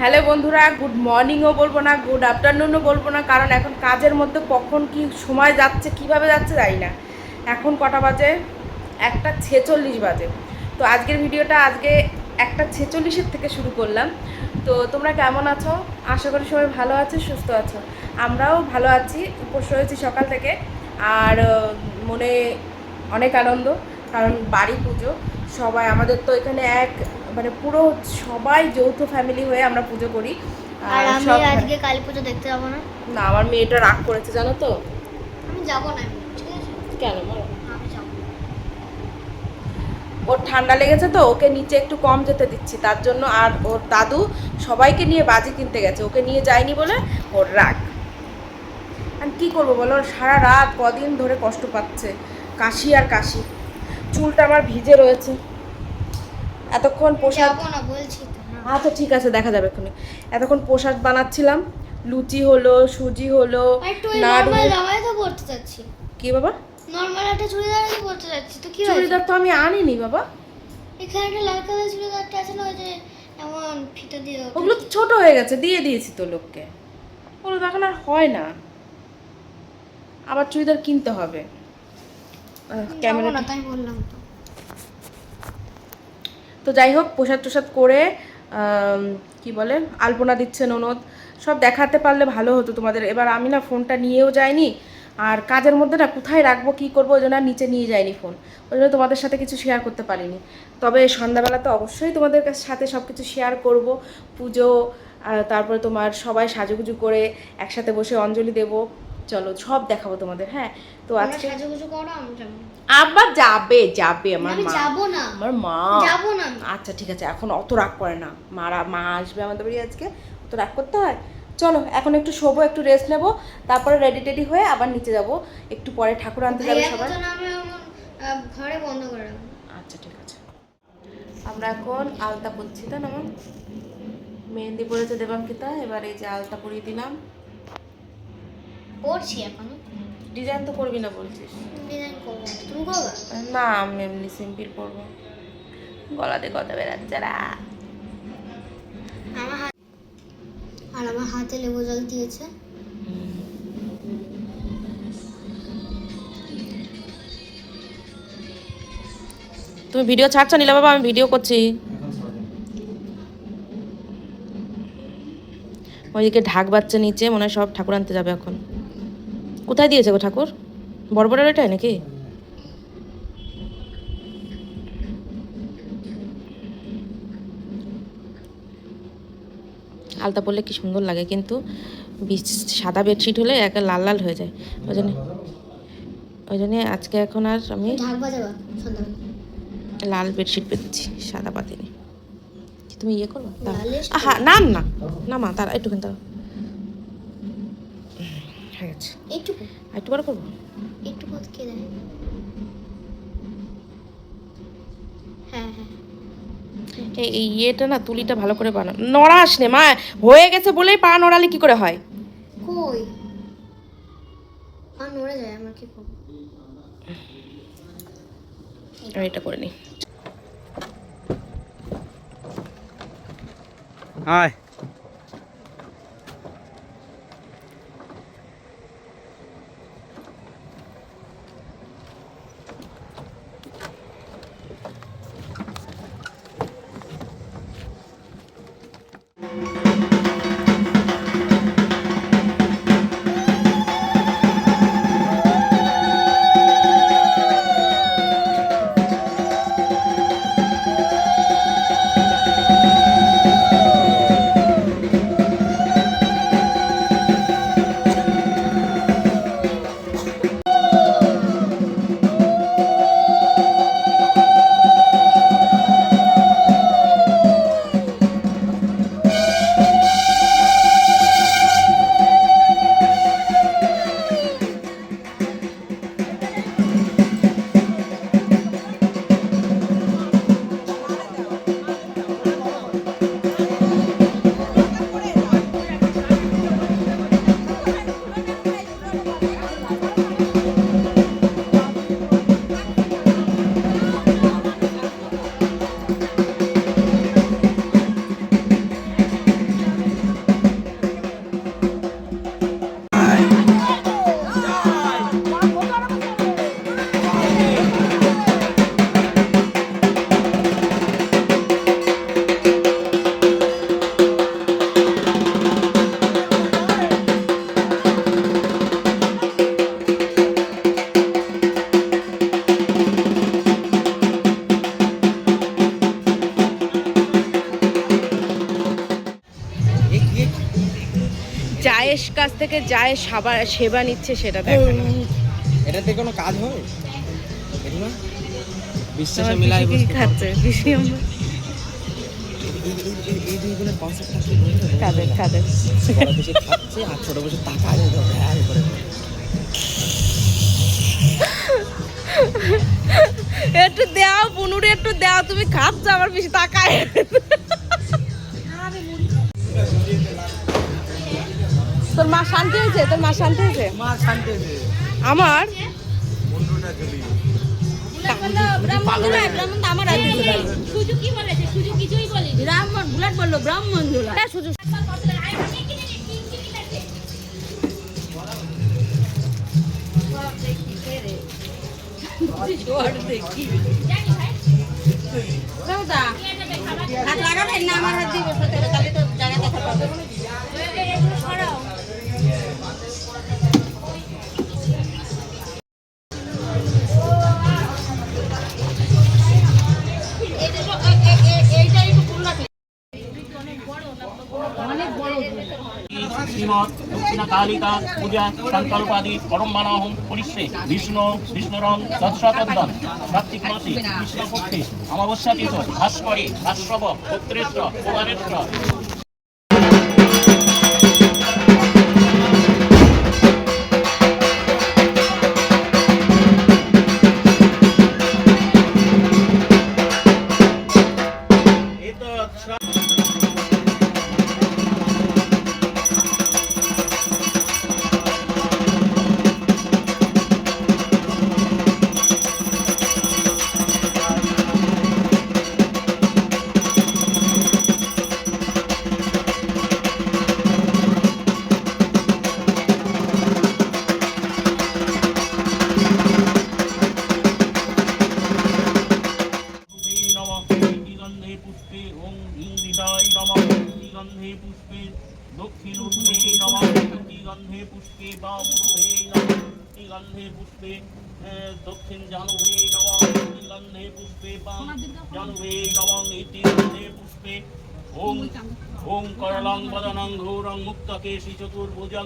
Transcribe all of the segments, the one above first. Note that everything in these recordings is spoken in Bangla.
হ্যালো বন্ধুরা, গুড মর্নিংও বলব না, গুড আফটারনুনও বলব না, কারণ এখন কাজের মধ্যে কখন কি সময় যাচ্ছে, কীভাবে যাচ্ছে জানি না। এখন কটা বাজে? একটা ছেচল্লিশ বাজে। তো আজকের ভিডিওটা আজকে একটা ছেচল্লিশের থেকে শুরু করলাম। তো তোমরা কেমন আছো? আশা করি সবাই ভালো আছো, সুস্থ আছো। আমরাও ভালো আছি, উপোস হয়েছি সকাল থেকে। আর মনে অনেক আনন্দ, কারণ বাড়ি পুজো। সবাই আমাদের তো এখানে এক মানে পুরো সবাই যৌথ ফ্যামিলি হয়ে আমরা পুজো করি। আর আমি আজকে কালী পুজো দেখতে যাব না। না আমার মেয়েটা রাগ করেছে জানো তো? আমি যাব না ঠিক আছে? কেন? বলো? ওর ঠান্ডা লেগেছে তো ওকে নিচে একটু কম যেতে দিচ্ছি তার জন্য আর ওর দাদু সবাইকে নিয়ে বাজি কিনতে গেছে ওকে নিয়ে যায়নি বলে ওর রাগ। আর কি করব বলো সারা রাত কদিন ধরে কষ্ট পাচ্ছে কাশি আর কাশি। চুলটা আমার ভিজে রয়েছে। এতক্ষণ পোশাক বলছি আচ্ছা ঠিক আছে দেখা যাবে এক্ষুনি। এতক্ষণ পোশাক বানাচ্ছিলাম। লুচি হলো সুজি হলো নাড়ু কি বাবা? নর্মাল একটা যাচ্ছি তো কি চুড়িদার তো আমি আনিনি বাবা। এখানে একটা লাল কালার চুড়িদারটা আছে না ওই যে এমন ফিতা দিয়ে ওগুলো তো ছোট হয়ে গেছে দিয়ে দিয়েছি তো লোককে। ওগুলো এখন আর হয় না। আবার চুড়িদার কিনতে হবে। ক্যামেরা তাই বললাম তো। যাই হোক প্রসাদ টোসাদ করে কি বলে আলপনা দিচ্ছে ননদ। সব দেখাতে পারলে ভালো হতো তোমাদের। এবার আমি না ফোনটা নিয়েও যাইনি। আর কাজের মধ্যে না কোথায় রাখব কী করব ওই জন্য নিচে নিয়ে যাইনি ফোন। ওই জন্য তোমাদের সাথে কিছু শেয়ার করতে পারিনি। তবে সন্ধ্যাবেলা তো অবশ্যই তোমাদের কাছ- সাথে সব কিছু শেয়ার করব। পুজো তারপরে তোমার সবাই সাজুগুজু করে একসাথে বসে অঞ্জলি দেব। চলো সব দেখাবো তোমাদের হ্যাঁ? তো আজকে। আবার যাবে যাবে আমার মা। যাব না। আমার মা। যাব না আচ্ছা ঠিক আছে এখন অত রাগ করে না। মারা মা আসবে আমাদের বাড়ি আজকে অত রাগ করতে হয়? চলো এখন একটু শোবো একটু রেস্ট নেব তারপরে রেডি টেডি হয়ে আবার নিচে যাব। একটু পরে ঠাকুর আনতে যাবে সবাই। ঘরে বন্ধ করে আচ্ছা ঠিক আছে। আমরা এখন আলতা পরছি তাই না? মেহেন্দি পরেছে দেবাঙ্কিতা। এবার এই যে আলতা পরিয়ে দিলাম। পড়ছি এখনও। ডিজাইন তো করবি না বলছিস? ডিজাইন করব। তুমি করবে? না আমি এমনি সিম্পল পরবো গলাতে কথা বেরাচ্ছে না। আমার হাত আর আমার হাতে লেবু জল দিয়েছে। তুমি ভিডিও ছাড়ছো নিলে বাবা? আমি ভিডিও করছি। ওইদিকে ঢাক বাচ্চা নিচে মনে হয় সব ঠাকুর আনতে যাবে এখন। কোথায় দিয়েছে গো ঠাকুর? বড় বড় এটাই নাকি? আলতা পরলে কি সুন্দর লাগে কিন্তু সাদা বেডশিট হলে একা লাল লাল হয়ে যায়। ওই জন্য ওই জন্য আজকে এখন আর আমি লাল বেডশিট পেতেছি সাদা পাতিনি। তুমি ইয়ে করো। লালের আহা না না না মা তারা একটুখানি দাঁড়াও। হয়ে এইটুকু। আর একটু বড় করব? একটু পথ কে দেয় হ্যাঁ হ্যাঁ। এই ইয়েটা না তুলিটা ভালো করে বানা নড়াস নে মা হয়ে গেছে বলেই পা নড়ালে কি করে হয়? কই? আর নড়ে যায় আমার কি করব? এটা করে নিই। আয়। জায়েশ কাছ থেকে জায়েশ সাবা সেবা নিচ্ছে সেটা দেখো না। এটাতে কোনো কাজ হয়? বিশ্বাসে মিলাই খাচ্ছে আমার। বেশি খাচ্ছে আর ছোট বেশি টাকা দিয়ে হ্যাঁ করে। একটু দাও পুনুরে একটু দাও তুমি খাচ্ছ আমার বেশি তাকায়। তোর মা শান্তি হয়েছে? তোর মা শান্তি হয়েছে? মা শান্তি হয়েছে। আমার? বন্ধুটা চলি সুজু কি বলেছে? সুজু কিছুই বলেনি। ব্রাহ্মণ বুলেট বলল ব্রাহ্মণ দুলা হ্যাঁ, হাত লাগাবেন না? আমার হাত দিব তাহলে তো জায়গা দেখা পাবে। শ্রীমৎ দক্ষিণা কালিকা পূজা সংকল্পাদি পরম্বরাহম পরিষ্যে বিষ্ণু বিষ্ণুরম তৎসতদ্দন কার্তিক মাসে কৃষ্ণপক্ষে অমাবস্যা তীর্থ ভাস্করে, ভাস্রব পুত্রেশ্ব কুমারেশ্ব এতৎ পুষ্পে দক্ষিণ জানুভে নমঃ নিগন্ধে পুষ্পে পাং জানুভে নমঃ ইতি গন্ধে পুষ্পে। ওম ওম করলং বদনং ঘোরং মুক্তকেশি চতুর্ভুজং।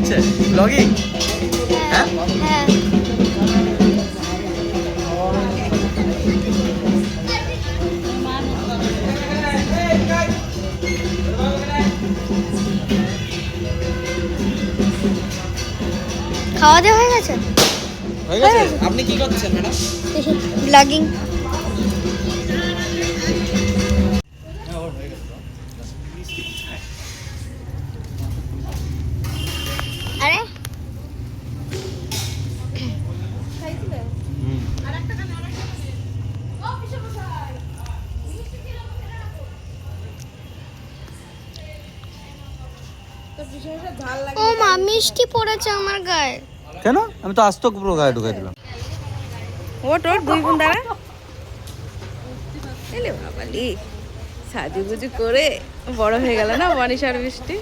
হচ্ছে? ব্লগিং হ্যাঁ? হ্যাঁ খাওয়া দাওয়া হয়ে গেছে? হয়ে গেছে? আপনি কি করছেন ম্যাডাম? ব্লগিং মিষ্টি পড়েছে আমার গায়ে। কেন? আমি তো আস্ত পুরো গায়ে ঢুকাই দিলাম। ওট ওট দুই বোন দাঁড়া। এলে বাবালি সাজুগুজু করে বড় হয়ে গেল না মনীষার বৃষ্টি